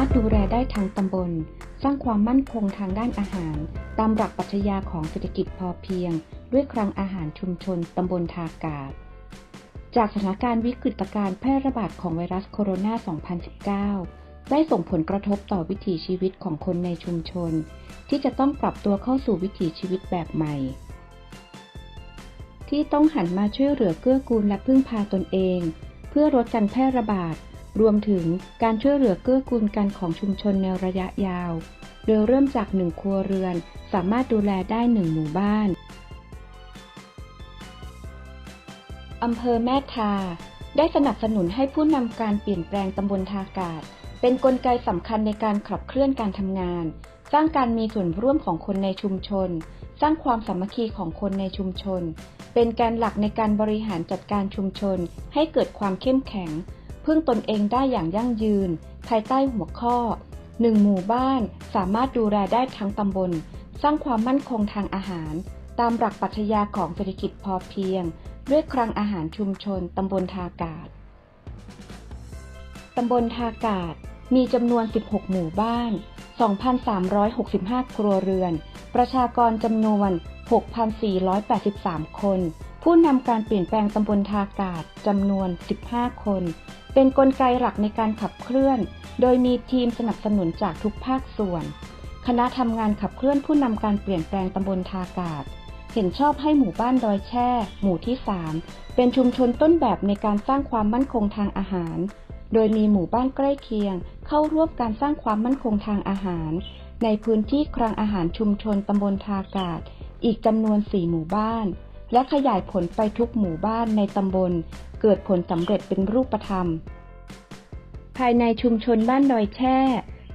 ารถดูแลได้ทั้งตำบล สร้างความมั่นคงทางด้านอาหาร ตามหลักปรัชญาของเศรษฐกิจพอเพียง ด้วยคลังอาหารชุมชนตำบลทากาศ จากสถานการณ์วิกฤตการแพร่ระบาดของไวรัสโคโรนา 2019 ได้ส่งผลกระทบต่อวิถีชีวิตของคนในชุมชน ที่จะต้องปรับตัวเข้าสู่วิถีชีวิตแบบใหม่ ที่ต้องหันมาช่วยเหลือเกื้อกูลและพึ่งพาตนเอง เพื่อลดการแพร่ระบาด รวมถึงการช่วยเหลือเกื้อกูลกันของชุมชนในระยะยาว โดยเริ่มจากหนึ่งครัวเรือน สามารถดูแลได้หนึ่งหมู่บ้านอำเภอแม่ทา ได้สนับสนุนให้ผู้นำการเปลี่ยนแปลงตำบลทากาศ เป็นนกลไกสำคัญในการขับเคลื่อนการทำงาน สร้างการมีส่วนร่วมของคนในชุมชน สร้างความสามัคคีของคนในชุมชน เป็นแกนหลักในการบริหารจัดการชุมชน ให้เกิดความเข้มแข็ง พึ่งตนเองได้อย่างยั่งยืน ภายใต้หัวข้อหนึ่งหมู่บ้านสามารถดูแลได้ทั้งตำบล สร้างความมั่นคงทางอาหาร ตามหลักปรัชญาของเศรษฐกิจพอเพียง ด้วยคลังอาหารชุมชนตำบลทากาศตำบลทากาศมีจำนวน 16 หมู่บ้าน 2,365 ครัวเรือน ประชากรจำนวน 6,483 คน ผู้นำการเปลี่ยนแปลงตำบลทากาศจำนวน 15 คน เป็นนกลไกหลักในการขับเคลื่อน โดยมีทีมสนับสนุนจากทุกภาคส่วน คณะทำงานขับเคลื่อนผู้นำการเปลี่ยนแปลงตำบลทากาศ เห็นชอบให้หมู่บ้านดอยแช่ หมู่ที่ 3 เป็นชุมชนต้นแบบในการสร้างความมั่นคงทางอาหาร โดยมีหมู่บ้านใกล้เคียง เข้าร่วมการสร้างความมั่นคงทางอาหาร ในพื้นที่คลังอาหารชุมชนตำบลทากาศ อีกจำนวน 4 หมู่บ้าน และขยายผลไปทุกหมู่บ้านในตำบล เกิดผลสำเร็จเป็นรูปธรรม ภายในชุมชนบ้านดอยแช่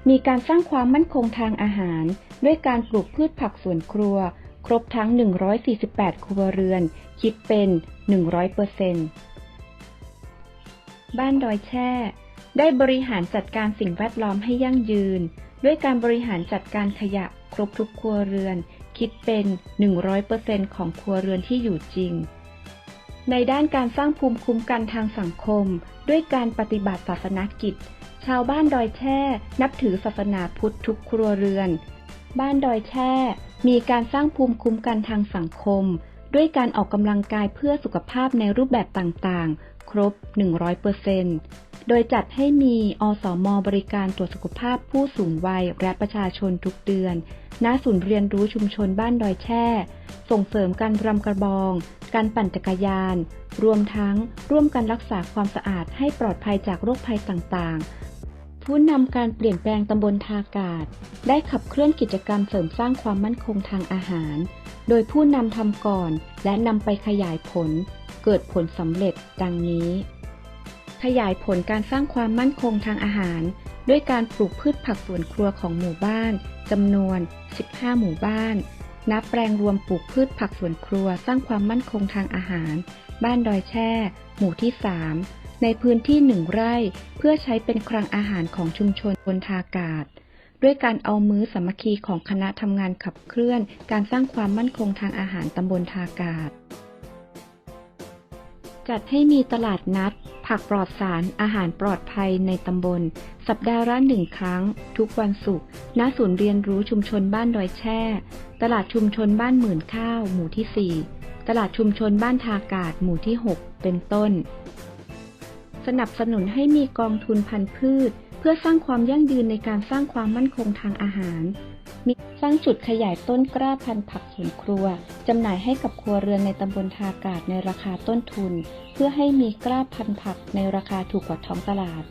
มีการสร้างความมั่นคงทางอาหาร ด้วยการปลูกพืชผักสวนครัว ครบทั้ง 148 ครัวเรือน คิดเป็น 100%บ้านดอยแช่ ได้บริหารจัดการสิ่งแวดล้อมให้ยั่งยืน ด้วยการบริหารจัดการขยะครบทุกครัวเรือน คิดเป็น 100%ของครัวเรือนที่อยู่จริง ในด้านการสร้างภูมิคุ้มกันทางสังคม ด้วยการปฏิบัติศาสนกิจ ชาวบ้านดอยแช่ นับถือศาสนาพุทธทุกครัวเรือน บ้านดอยแช่ มีการสร้างภูมิคุ้มกันทางสังคม ด้วยการออกกำลังกายเพื่อสุขภาพในรูปแบบต่างๆ ครบ 100%โดยจัดให้มีอสมบริการตรวจสุขภาพผู้สูงวัยและประชาชนทุกเดือน ณ ศูนย์เรียนรู้ชุมชนบ้านดอยแช่ ส่งเสริมการรำกระบอง การปั่นจักรยาน รวมทั้งร่วมกันรักษาความสะอาดให้ปลอดภัยจากโรคภัยต่างๆ ผู้นำการเปลี่ยนแปลงตำบลทากาศ ได้ขับเคลื่อนกิจกรรมเสริมสร้างความมั่นคงทางอาหาร โดยผู้นำทำก่อนและนำไปขยายผล เกิดผลสำเร็จดังนี้ ขยายผลการสร้างความมั่นคงทางอาหาร ด้วยการปลูกพืชผักสวนครัวของหมู่บ้านจำนวน 15 หมู่บ้าน นับแปลงรวมปลูกพืชผักสวนครัวสร้างความมั่นคงทางอาหาร บ้านดอยแช่ หมู่ที่ 3 ในพื้นที่หนึ่งไร่ เพื่อใช้เป็นคลังอาหารของชุมชนบนทากาศ ด้วยการเอามือสามัคคีของคณะทำงานขับเคลื่อน การสร้างความมั่นคงทางอาหารตำบลทากาศ จัดให้มีตลาดนัด ผักปลอดสาร อาหารปลอดภัยในตำบล สัปดาห์ละหนึ่งครั้ง ทุกวันศุกร์ณศูนย์เรียนรู้ชุมชนบ้านดอยแช่ ตลาดชุมชนบ้านหมื่นข้าว หมู่ที่ 4 ตลาดชุมชนบ้านทากาศ หมู่ที่ 6 เป็นต้น สนับสนุนให้มีกองทุนพันธุ์พืช เพื่อสร้างความยั่งยืนในการสร้างความมั่นคงทางอาหาร มีสร้างจุดขยายต้นกล้าพันธุ์ผักสวนครัวจำหน่ายให้กับครัวเรือนในตำบลทากาศในราคาต้นทุน เพื่อให้มีกล้าพันธุ์ผักในราคาถูกกว่าท้องตลาด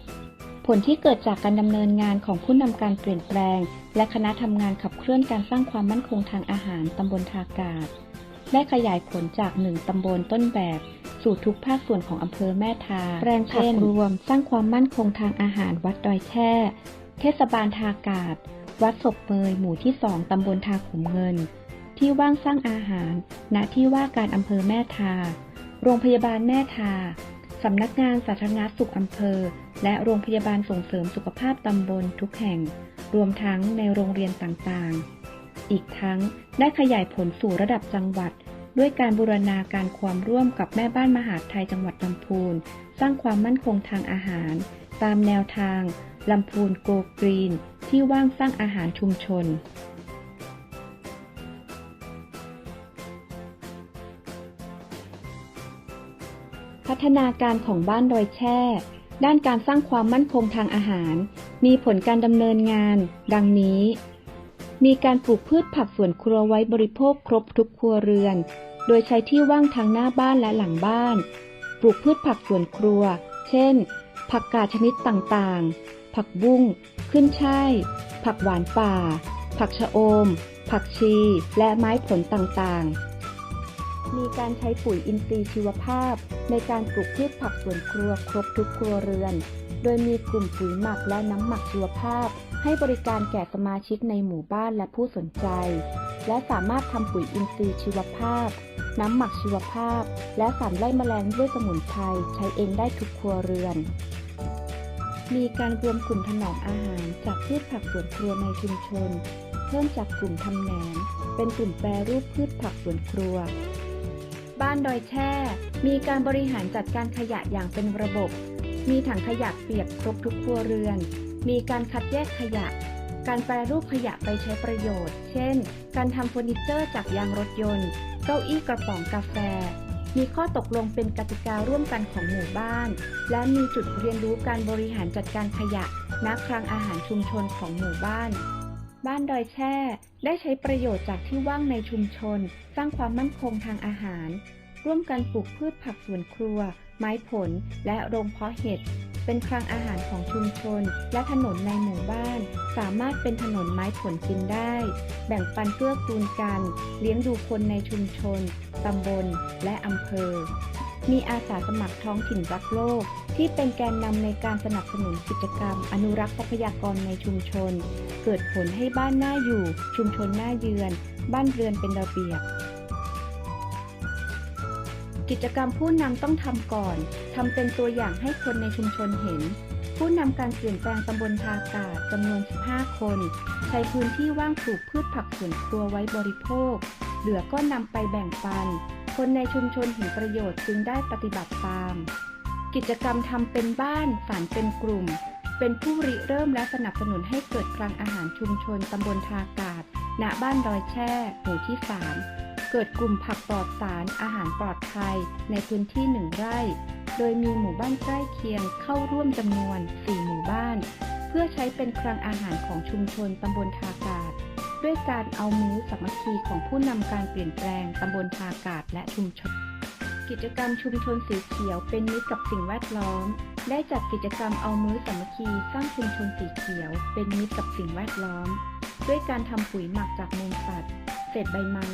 ผลที่เกิดจากการดำเนินงานของผู้นำการเปลี่ยนแปลง และคณะทำงานขับเคลื่อนการสร้างความมั่นคงทางอาหารตำบลทากาศได้ขยายผลจากหนึ่งตำบลต้นแบบ สู่ทุกภาคส่วนของอำเภอแม่ทาแปลงผักรวม สร้างความมั่นคงทางอาหารวัดดอยแช่เทศบาลทากาศ วัดศพเมยหมู่ที่สองตำบลทาขุมเงิน ที่ว่างสร้างอาหาร ณ ที่ว่าการอำเภอแม่ทา โรงพยาบาลแม่ทา สำนักงานสาธารณสุขอำเภอ และโรงพยาบาลส่งเสริมสุขภาพตำบลทุกแห่ง รวมทั้งในโรงเรียนต่างๆ อีกทั้งได้ขยายผลสู่ระดับจังหวัด ด้วยการบูรณาการความร่วมกับแม่บ้านมหาดไทยจังหวัดลำพูน สร้างความมั่นคงทางอาหาร ตามแนวทางลำพูนโกกรีน ที่ว่างสร้างอาหารชุมชนพัฒนาการของบ้านดอยแช่ ด้านการสร้างความมั่นคงทางอาหาร มีผลการดำเนินงาน ดังนี้ มีการปลูกพืชผักสวนครัวไว้บริโภคครบทุกครัวเรือน โดยใช้ที่ว่างทางหน้าบ้านและหลังบ้าน ปลูกพืชผักสวนครัว เช่น ผักกาดชนิดต่างๆ ผักบุ้ง ขึ้นช่าย ผักหวานป่า ผักชะอม ผักชี และไม้ผลต่างๆ มีการใช้ปุ๋ยอินทรีย์ชีวภาพ ในการปลูกพืชผักสวนครัวครบทุกครัวเรือน โดยมีกลุ่มปุ๋ยหมักและน้ำหมักชีวภาพ ให้บริการแก่สมาชิกในหมู่บ้านและผู้สนใจ และสามารถทำปุ๋ยอินทรีย์ชีวภาพ น้ำหมักชีวภาพ และสารไล่แมลงด้วยสมุนไพรใช้เองได้ทุกครัวเรือน มีการรวมกลุ่มถนอมอาหารจากพืชผักสวนครัวในชุมชน เพิ่มจากกลุ่มทำแหนมเป็นกลุ่มแปรรูปพืชผักสวนครัว บ้านดอยแช่ มีการบริหารจัดการขยะอย่างเป็นระบบ มีถังขยะเปียกครบทุกครัวเรือน มีการคัดแยกขยะ การแปรรูปขยะไปใช้ประโยชน์ เช่น การทำเฟอร์นิเจอร์จากยางรถยนต์ เก้าอี้กระป๋องกาแฟ มีข้อตกลงเป็นกติการ่วมกันของหมู่บ้าน และมีจุดเรียนรู้การบริหารจัดการขยะณคลังอาหารชุมชนของหมู่บ้าน บ้านดอยแช่ ได้ใช้ประโยชน์จากที่ว่างในชุมชน สร้างความมั่นคงทางอาหาร ร่วมกันปลูกพืชผักสวนครัว ไม้ผล และโรงเพาะเห็ด เป็นคลังอาหารของชุมชน และถนนในหมู่บ้าน สามารถเป็นถนนไม้ผลกินได้ แบ่งปันเพื่อกูลกัน เลี้ยงดูคนในชุมชน ตำบล และอำเภอ มีอาสาสมัครท้องถิ่นรักโลก ที่เป็นแกนนำในการสนับสนุนกิจกรรม อนุรักษ์ทรัพยากรในชุมชน เกิดผลให้บ้านน่าอยู่ ชุมชนน่าเยือน บ้านเรือนเป็นระเบียบ กิจกรรมผู้นำต้องทำก่อน ทำเป็นตัวอย่างให้คนในชุมชนเห็น ผู้นำการเปลี่ยนแปลงตำบลทากาศจำนวน 15 คน ใช้พื้นที่ว่างปลูกพืชผักสวนครัวไว้บริโภค เหลือก็นำไปแบ่งปัน คนในชุมชนเห็นประโยชน์จึงได้ปฏิบัติตาม กิจกรรมทำเป็นบ้านฝันเป็นกลุ่ม เป็นผู้ริเริ่มและสนับสนุนให้เกิดคลังอาหารชุมชนตำบลทากาศณบ้านดอยแช่หมู่ที่ 3 เกิดกลุ่มผักปลอดสารอาหารปลอดภัยในพื้นที่หนึ่งไร่ โดยมีหมู่บ้านใกล้เคียงเข้าร่วมจำนวน 4 หมู่บ้าน เพื่อใช้เป็นคลังอาหารของชุมชนตำบลทากาศ ด้วยการเอามือสามัคคีของผู้นำการเปลี่ยนแปลงตำบลทากาศและชุมชน กิจกรรมชุมชนสีเขียวเป็นมิตรกับสิ่งแวดล้อม ได้จัดกิจกรรมเอามือสามัคคีสร้างชุมชนสีเขียว เป็นมิตรกับสิ่งแวดล้อม ด้วยการทำปุ๋ยหมักจากมูลสัตว์ เศษใบไม้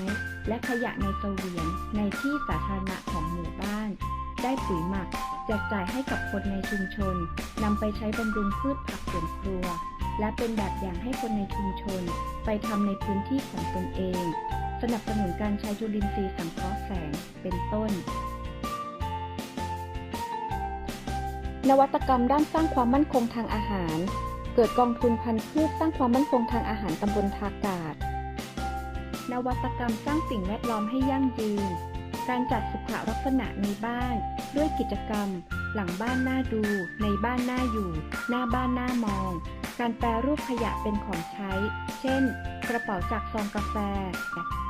และขยะในเสวียนในที่สาธารณะของหมู่บ้าน ได้ปุ๋ยหมักแจกจ่ายให้กับคนในชุมชนนำไปใช้บำรุงพืชผักสวนครัว และเป็นแบบอย่างให้คนในชุมชน ไปทำในพื้นที่ของตนเอง สนับสนุนการใช้จุลินทรีย์สังเคราะห์แสงเป็นต้นนวัตกรรมด้านสร้างความมั่นคงทางอาหาร เกิดกองทุนพันธุ์พืชสร้างความมั่นคงทางอาหารตำบลทากาศ นวัตกรรมสร้างสิ่งแวดล้อมให้ยั่งยืน การจัดสุขลักษณะในบ้าน ด้วยกิจกรรม หลังบ้านหน่าดู ในบ้านหน่าอยู่ หน้าบ้านหน่ามอง การแปรรูปขยะเป็นของใช้ เช่น กระเป๋าจากซองกาแฟ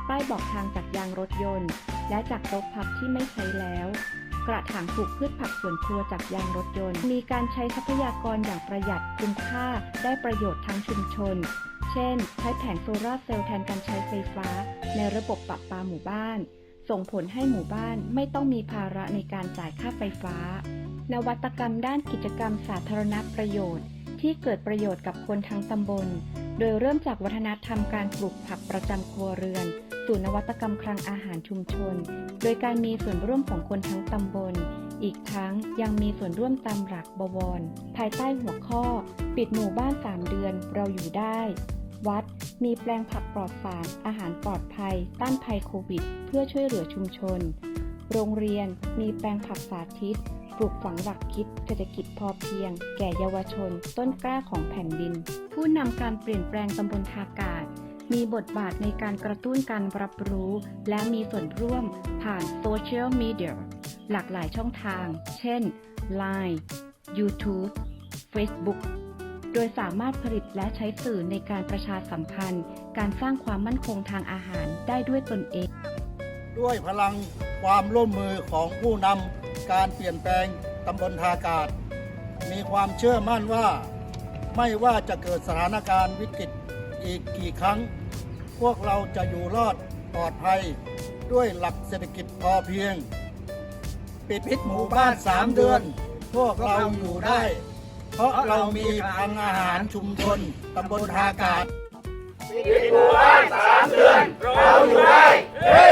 ป้ายบอกทางจากยางรถยนต์ และจากโต๊ะพับที่ไม่ใช้แล้ว กระถางปลูกพืชผักสวนครัวจากยางรถยนต์ มีการใช้ทรัพยากรอย่างประหยัดคุ้มค่า ได้ประโยชน์ทางชุมชน เช่น ใช้แผงโซลาร์เซลล์แทนการใช้ไฟฟ้า ในระบบปรับปาหมู่บ้าน ส่งผลให้หมู่บ้านไม่ต้องมีภาระในการจ่ายค่าไฟฟ้า นวัตกรรมด้านกิจกรรมสาธารณประโยชน์ ที่เกิดประโยชน์กับคนทั้งตำบล โดยเริ่มจากวัฒนธรรมการปลูกผักประจำครัวเรือน สู่นวัตกรรมคลังอาหารชุมชน โดยการมีส่วนร่วมของคนทั้งตำบลอีกทั้งยังมีส่วนร่วมตามหลักบวร ภายใต้หัวข้อ ปิดหมู่บ้าน 3 เดือนเราอยู่ได้ วัด มีแปลงผักปลอดสาร อาหารปลอดภัย ต้านภัยโควิด เพื่อช่วยเหลือชุมชน โรงเรียน มีแปลงผักสาธิต ปลูกฝังหลักคิดเศรษฐกิจพอเพียง แก่เยาวชน ต้นกล้าของแผ่นดิน ผู้นำการเปลี่ยนแปลงตำบลทากาศมีบทบาทในการกระตุ้นการรับรู้ และมีส่วนร่วมผ่านโซเชียลมีเดียหลากหลายช่องทาง เช่น Line YouTube Facebook โดยสามารถผลิตและใช้สื่อในการประชาสัมพันธ์ การสร้างความมั่นคงทางอาหารได้ด้วยตนเอง ด้วยพลังความร่วมมือของผู้นำการเปลี่ยนแปลงตำบลทากาศ มีความเชื่อมั่นว่า ไม่ว่าจะเกิดสถานการณ์วิกฤตอีกกี่ครั้ง พวกเราจะอยู่รอดปลอดภัย ด้วยหลักเศรษฐกิจพอเพียง ปิดพิษหมู่บ้านสามเดือน พวกเราอยู่ได้ เพราะเรามีคลังอาหารชุมชนตำบลทากาศหมู่บ้านสามเดือน เราอยู่ได้เฮ้